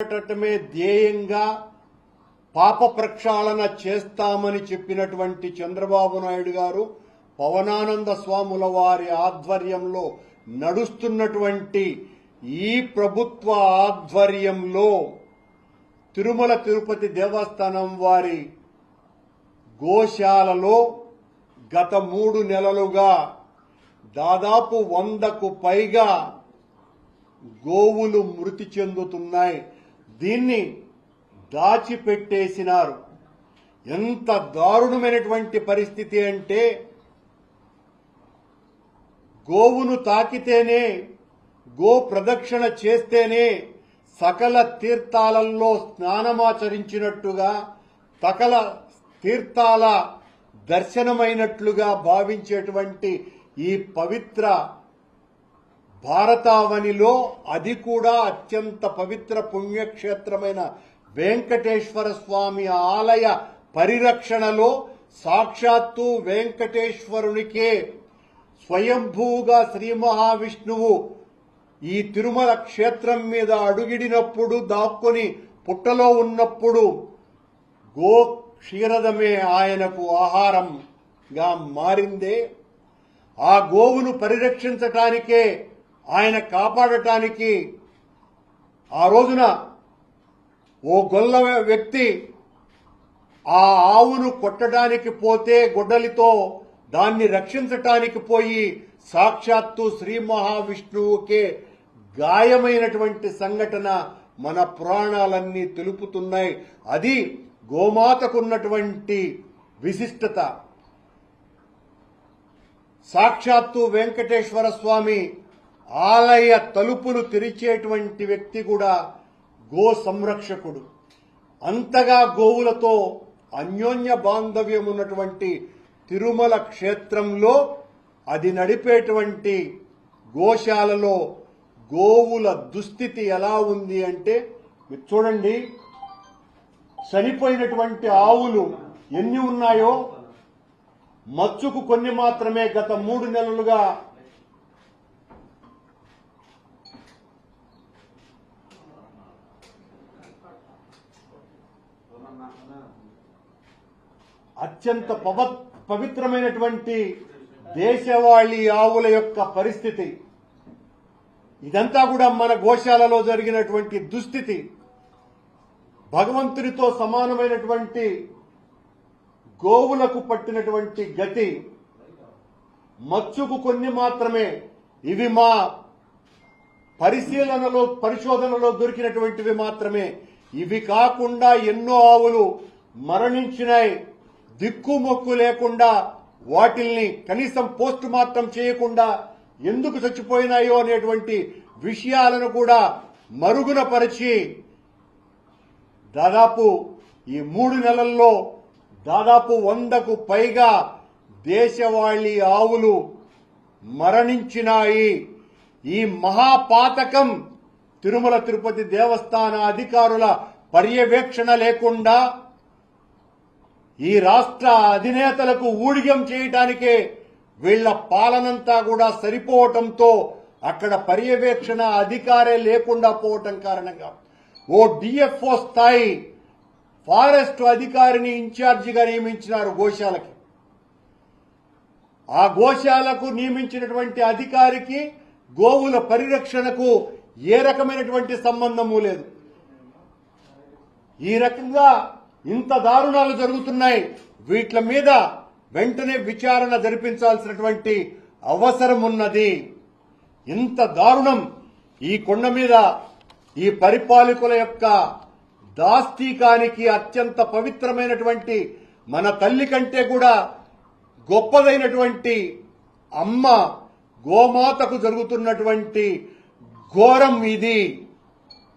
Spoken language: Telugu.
పెట్టడమే ధ్యేయంగా పాప ప్రక్షాళన చేస్తామని చెప్పినటువంటి చంద్రబాబు నాయుడు గారు పవనానంద స్వాముల వారి ఆధ్వర్యంలో నడుస్తున్నటువంటి ఈ ప్రభుత్వ ఆధ్వర్యంలో తిరుమల తిరుపతి దేవస్థానం వారి గోశాలలో గత మూడు నెలలుగా దాదాపు వందకు పైగా గోవులు మృతి చెందుతున్నాయి. దీన్ని దాచిపెట్టేసినారు. ఎంత దారుణమైనటువంటి పరిస్థితి అంటే గోవును తాకితేనే గో ప్రదక్షిణ చేస్తేనే సకల తీర్థాలలో స్నానమాచరించినట్టుగా సకల తీర్థాల దర్శనమైనట్లుగా భావించేటువంటి ఈ పవిత్ర భారతావనిలో అది కూడా అత్యంత పవిత్ర పుణ్యక్షేత్రమైన వెంకటేశ్వర స్వామి ఆలయ పరిరక్షణలో సాక్షాత్తు వెంకటేశ్వరునికే స్వయంభూగా శ్రీ మహావిష్ణువు ఈ తిరుమల క్షేత్రం మీద అడుగిడినప్పుడు దాక్కుని పుట్టలో ఉన్నప్పుడు గో క్షీరదమే ఆయనకు ఆహారంగా మారిందే. ఆ గోవును పరిరక్షించటానికే ఆయన కాపాడటానికి ఆ రోజున ఓ గొల్ల వ్యక్తి ఆ ఆవును కొట్టడానికి పోతే గొడ్డలితో దాన్ని రక్షించటానికి పోయి సాక్షాత్తు శ్రీ మహావిష్ణువుకే గాయమైనటువంటి సంఘటన మన పురాణాలన్నీ తెలుపుతున్నాయి. అది గోమాతకున్నటువంటి విశిష్టత. సాక్షాత్తు వెంకటేశ్వర స్వామి ఆలయ తలుపులు తెరిచేటువంటి వ్యక్తి కూడా గో సంరక్షకుడు. అంతగా గోవులతో అన్యోన్య బాంధవ్యం ఉన్నటువంటి తిరుమల క్షేత్రంలో అది నడిపేటువంటి గోశాలలో గోవుల దుస్థితి ఎలా ఉంది అంటే మీరు చూడండి చనిపోయినటువంటి ఆవులు ఎన్ని ఉన్నాయో? మచ్చుకు కొన్ని మాత్రమే గత మూడు నెలలుగా అత్యంత పవిత్రమైనటువంటి దేశవాళీ ఆవుల యొక్క పరిస్థితి. ఇదంతా కూడా మన గోశాలలో జరిగినటువంటి దుస్థితి. భగవంతుడితో సమానమైనటువంటి గోవులకు పట్టినటువంటి గతి. మచ్చుకు కొన్ని మాత్రమే. ఇవి మా పరిశీలనలో పరిశోధనలో దొరికినటువంటివి మాత్రమే. ఇవి కాకుండా ఎన్నో ఆవులు మరణించినాయి. దిక్కుమొక్కు లేకుండా వాటిల్ని కనీసం పోస్ట్ మార్టం చేయకుండా ఎందుకు చచ్చిపోయినాయో అనేటువంటి విషయాలను కూడా మరుగున పరిచి దాదాపు ఈ మూడు నెలల్లో దాదాపు వందకు పైగా దేశవాళీ ఆవులు మరణించినాయి. ఈ మహాపాతకం తిరుమల తిరుపతి దేవస్థాన అధికారుల పర్యవేక్షణ లేకుండా ఈ రాష్ట్ర అధినేతలకు ఊడిగం చేయటానికే వీళ్ళ పాలనంతా కూడా సరిపోవటంతో అక్కడ పర్యవేక్షణ అధికారే లేకుండా పోవటం కారణంగా ఓ డిఎఫ్ఓ స్థాయి ఫారెస్ట్ అధికారిని ఇన్ఛార్జిగా నియమించినారు గోశాలకి. ఆ గోశాలకు నియమించినటువంటి అధికారికి గోవుల పరిరక్షణకు ఏ రకమైనటువంటి సంబంధము లేదు. ఈ రకంగా ఇంత దారుణాలు జరుగుతున్నాయి. వీట్ల మీద వెంటనే విచారణ జరిపించాల్సినటువంటి అవసరం ఉన్నది ఇంత దారుణం ఈ కొండ మీద ఈ పరిపాలకుల యొక్క దాస్తీకానికి అత్యంత పవిత్రమైనటువంటి మన తల్లి కంటే కూడా గొప్పదైనటువంటి అమ్మ గోమాతకు జరుగుతున్నటువంటి ఘోరం ఇది